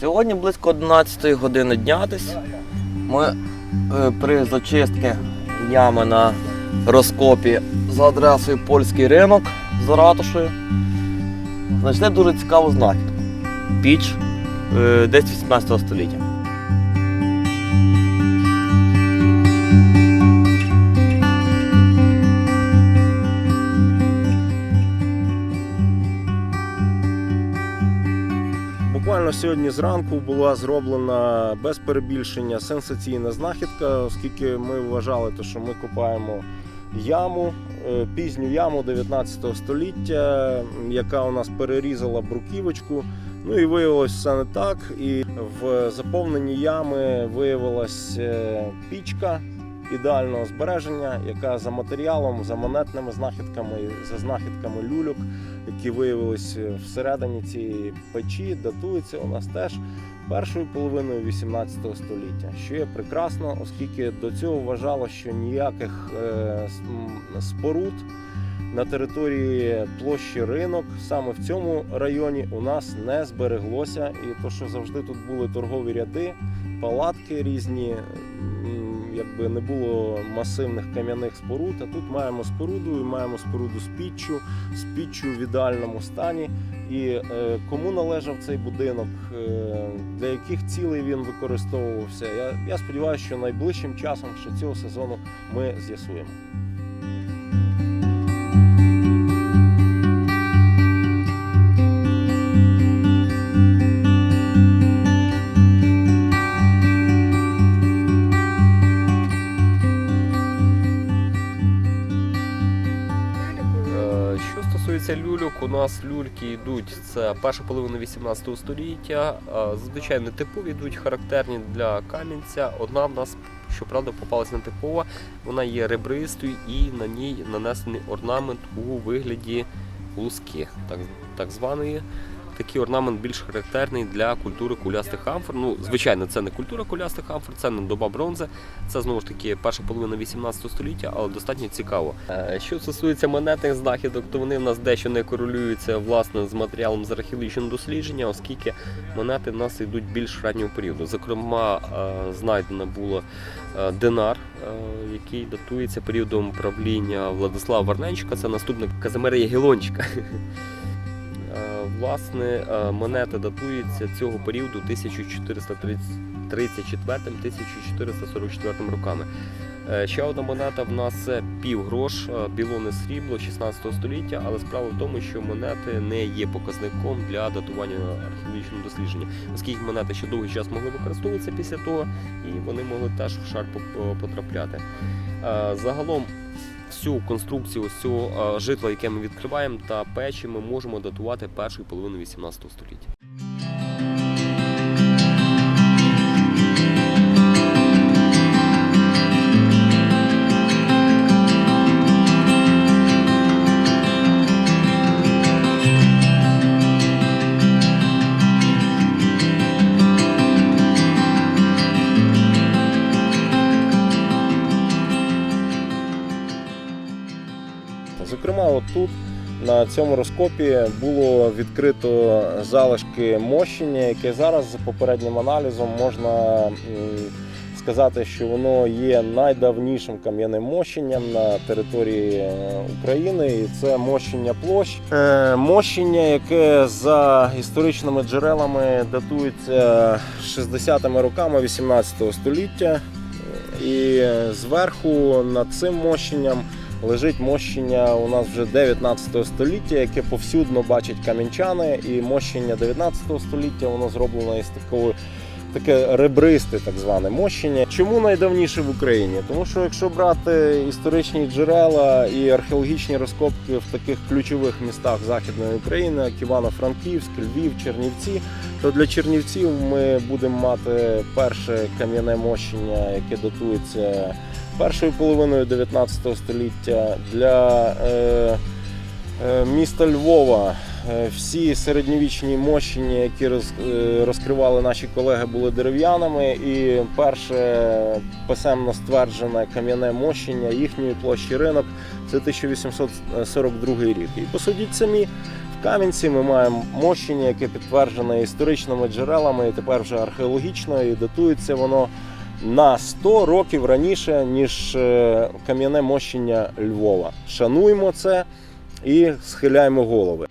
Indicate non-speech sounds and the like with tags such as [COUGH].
Сьогодні близько 11 години дня десь ми е, при зачистці ями на розкопі за адресою польський ринок за ратушею знайшли дуже цікаву знахідку. Піч е, десь 18 століття. Буквально сьогодні зранку була зроблена без перебільшення сенсаційна знахідка, оскільки ми вважали, що ми копаємо яму, е, пізню яму 19 століття, яка у нас перерізала бруківочку. Ну і виявилось все не так. І в заповненні ями виявилась е, пічка ідеального збереження, яка за матеріалом, за монетними знахідками, за знахідками люльок, які виявились всередині цієї печі, датується у нас теж першою половиною 18 століття, що є прекрасно, оскільки до цього вважало, що ніяких е, споруд на території площі ринок саме в цьому районі у нас не збереглося. І то, що завжди тут були торгові ряди, палатки різні, якби не було масивних кам'яних споруд. А тут маємо споруду і маємо споруду з піччю, з в ідеальному стані. І е, кому належав цей будинок, е, для яких цілей він використовувався. Я, я сподіваюся, що найближчим часом ще цього сезону ми з'ясуємо. Що стосується люльок, у нас люльки йдуть це перша половина 18 століття. Звичайно, типові йдуть, характерні для камінця. Одна в нас, щоправда, попалась не типова. Вона є ребристою і на ній нанесений орнамент у вигляді луски, так, так званої. Такий орнамент більш характерний для культури кулястих амфор. Ну, звичайно, це не культура кулястих амфор, це не доба бронзи. Це знову ж таки перша половина 18 століття, але достатньо цікаво. Е, Що стосується монетних знахідок, то вони в нас дещо не корелюються власне з матеріалом з археологічного дослідження, оскільки монети в нас йдуть більш раннього періоду. Зокрема, е, знайдено було е, динар, який датується періодом правління Владислава Варненчика, це наступник Казимира Ягелончика. [LAUGHS] Власне, е, монета датується цього періоду 1434-1444 роками. Е, Ще одна монета в нас півгрош, е, білоне срібло 16 століття, але справа в тому, що монети не є показником для датування археологічного дослідження, оскільки монети ще довгий час могли використовуватися після того, і вони могли теж в шар потрапляти. Загалом всю конструкцію ось цього е, житла, яке ми відкриваємо, та печі ми можемо датувати першої половини 18 століття. Зокрема, от тут на цьому розкопі було відкрито залишки мощення, яке зараз за попереднім аналізом можна сказати, що воно є найдавнішим кам'яним мощенням на території е, України, і це мощення площ. Е, Мощення, яке за історичними джерелами датується 60-ми роками 18 століття. І зверху над цим мощенням лежить мощення у нас вже 19 століття, яке повсюдно бачать кам'янчани, і мощення 19 століття воно зроблено із такого. Таке ребристе, так зване мощення. Чому найдавніше в Україні? Тому що якщо брати історичні джерела і археологічні розкопки в таких ключових містах Західної України, як Івано-Франківськ, Львів, Чернівці, то для Чернівців ми будемо мати перше кам'яне мощення, яке датується першою половиною 19 століття. Для е, е, міста Львова е, всі середньовічні мощення, які е, розкривали наші колеги, були дерев'яними. І перше писемно стверджене кам'яне мощення їхньої площі ринок це 1842 рік. І посудіть самі. в Кам'янці ми маємо мощення, яке підтверджене історичними джерелами і тепер вже археологічно, і датується воно на 100 років раніше, ніж е, кам'яне мощення Львова. Шануємо це і схиляємо голови.